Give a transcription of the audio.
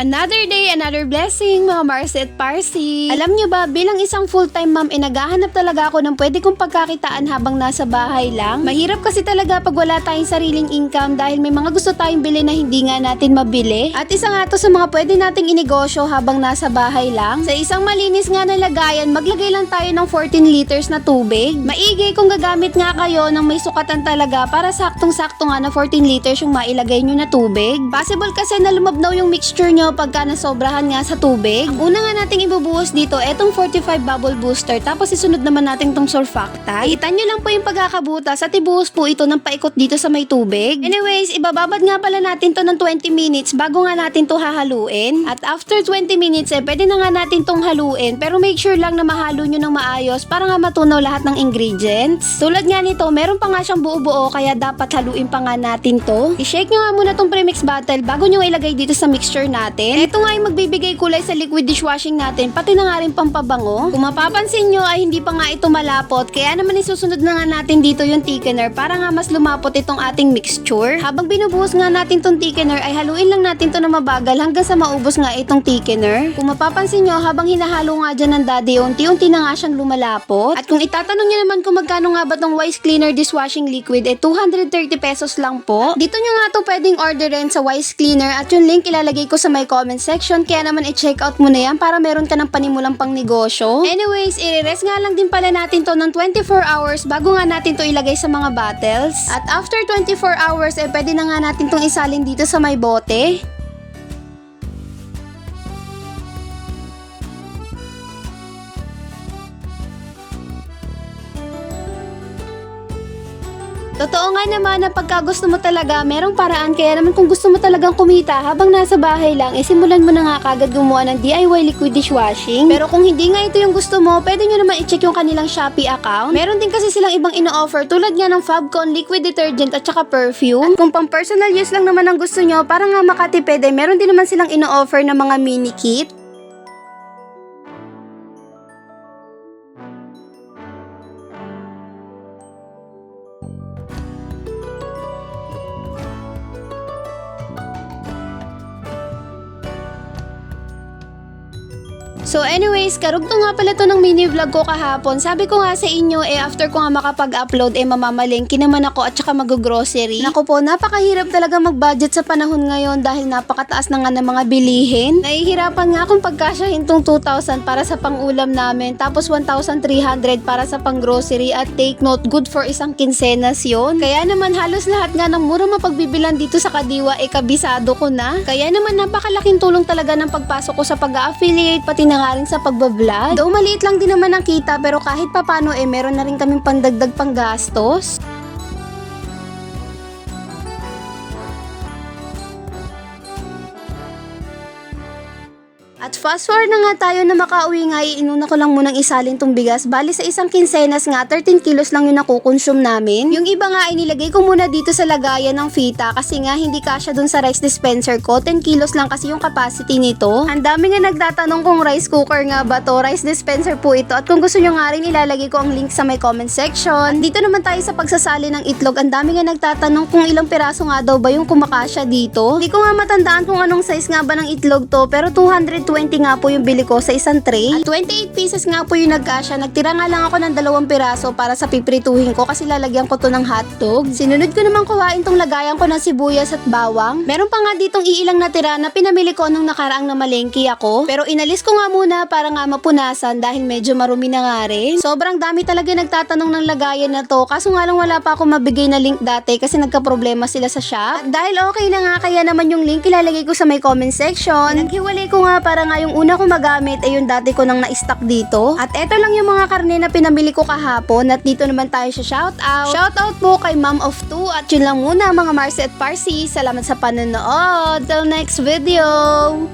Another day, another blessing, mga Marcy at Parsi. Alam niyo ba, bilang isang full-time mom, eh, naghahanap talaga ako ng pwede kong pagkakitaan habang nasa bahay lang. Mahirap kasi talaga pag wala tayong sariling income dahil may mga gusto tayong bili na hindi nga natin mabili. At isa nga to sa mga pwede nating inegosyo habang nasa bahay lang. Sa isang malinis nga na lagayan, maglagay lang tayo ng 14 liters na tubig. Maigi kung gagamit nga kayo ng may sukatan talaga para saktong-sakto nga na 14 liters yung mailagay nyo na tubig. Possible kasi na lumabnaw yung mixture nyo pagka nasobrahan nga sa tubig. Ang una nga nating ibubuhos dito, etong 45 bubble booster, tapos isunod naman natin tong surfactant. Itan nyo lang po yung pagkakabutas at ibuhos po ito ng paikot dito sa may tubig. Anyways, ibababad nga pala natin to ng 20 minutes bago nga natin to hahaluin. At after 20 minutes, eh, pwede na nga natin tong haluin, pero make sure lang na mahalo nyo ng maayos para nga matunaw lahat ng ingredients. Tulad nga nito, meron pa nga siyang buo-buo, kaya dapat haluin pa nga natin to. I-shake nyo nga muna tong premix bottle bago nyo ilagay dito sa mixture natin. Ito nga yung magbibigay kulay sa liquid dishwashing natin, pati na nga rin pampabango. Kung mapapansin nyo ay hindi pa nga ito malapot, kaya naman isusunod na nga natin dito yung thickener para nga mas lumapot itong ating mixture. Habang binubuhos nga natin tong thickener ay haluin lang natin to na mabagal hanggang sa maubos nga itong thickener. Kung mapapansin nyo, habang hinahalo nga dyan ng daddy, unti-unti na nga siyang lumalapot. At kung itatanong nyo naman kung magkano nga ba tong Wise Cleaner Dishwashing Liquid, eh 230 pesos lang po. Dito nyo nga to pwedeng orderin sa Wise Cleaner at yung link ilalagay ko sa my comment section kaya naman i-check out mo na yan para meron ka ng panimulang pang negosyo. Anyways, i-rest nga lang din pala natin to ng 24 hours bago nga natin to ilagay sa mga bottles. At after 24 hours, eh pwede na nga natin tong isalin dito sa may bote. Totoo nga naman na pagka gusto mo talaga, merong paraan. Kaya naman kung gusto mo talagang kumita habang nasa bahay lang, eh simulan mo na nga kagad gumawa ng DIY liquid dishwashing. Pero kung hindi nga ito yung gusto mo, pwede nyo naman i-check yung kanilang Shopee account. Meron din kasi silang ibang ino-offer tulad nga ng Fabcon liquid detergent at saka perfume. At kung pang personal use lang naman ang gusto nyo, para nga makatipid, eh meron din naman silang ino-offer na mga mini kit. So anyways, karugto nga pala to ng mini vlog ko kahapon. Sabi ko nga sa inyo, eh after ko nga makapag-upload, eh mamamalengke naman ako at saka mag-grocery. Naku po, napakahirap talaga mag-budget sa panahon ngayon dahil napakataas na nga ng mga bilihin. Nahihirapan nga akong pagkasyahin tong 2,000 para sa pang-ulam namin, tapos 1,300 para sa pang-grocery at take note, good for isang kinsenas yon. Kaya naman halos lahat nga ng mura mapagbibilan dito sa Kadiwa, eh kabisado ko na. Kaya naman napakalaking tulong talaga ng pagpasok ko sa pag-affiliate, pati na nga rin sa pagbablog. Though maliit lang din naman ang kita pero kahit papano eh meron na rin kaming pandagdag pang At fast forward na nga tayo na makauwi nga, inuna ko lang munang isalin tong bigas. Bali sa isang kinsenas nga, 13 kilos lang yung nakukonsume namin. Yung iba nga, inilagay ko muna dito sa lagayan ng fita kasi nga hindi kasya dun sa rice dispenser ko. 10 kilos lang kasi yung capacity nito. Ang dami nga nagtatanong kung rice cooker nga ba to, rice dispenser po ito. At kung gusto nyo nga rin, ilalagay ko ang link sa my comment section. At dito naman tayo sa pagsasali ng itlog. Ang dami nga nagtatanong kung ilang piraso nga daw ba yung kumakasya dito. Hindi ko nga matandaan kung anong size nga ba ng itlog to, pero 220 nga po yung bili ko sa isang tray. At 28 pieces nga po yung nagkasya. Nagtira nga lang ako ng dalawang piraso para sa piprituhin ko kasi lalagyan ko to ng hotdog. Sinunod ko naman kuhain tong lagayan ko ng sibuyas at bawang. Meron pa nga ditong iilang natira na pinamili ko nung nakaraang na malengke ako. Pero inalis ko nga muna para nga mapunasan dahil medyo marumi na nga rin. Sobrang dami talaga nagtatanong ng lagayan na to. Kaso nga lang wala pa ako mabigay na link dati kasi nagka-problema sila sa shop. At dahil okay na nga kaya naman yung link ilalagay ko sa may comment section. Naghiwalay ko nga para nga yung una ko magamit ay yung dati ko nang na-stock dito. At eto lang yung mga karne na pinamili ko kahapon at dito naman tayo sa shoutout. Shoutout po kay Mom of Two at yun lang muna mga Marcy at Parsi. Salamat sa panonood. Till next video!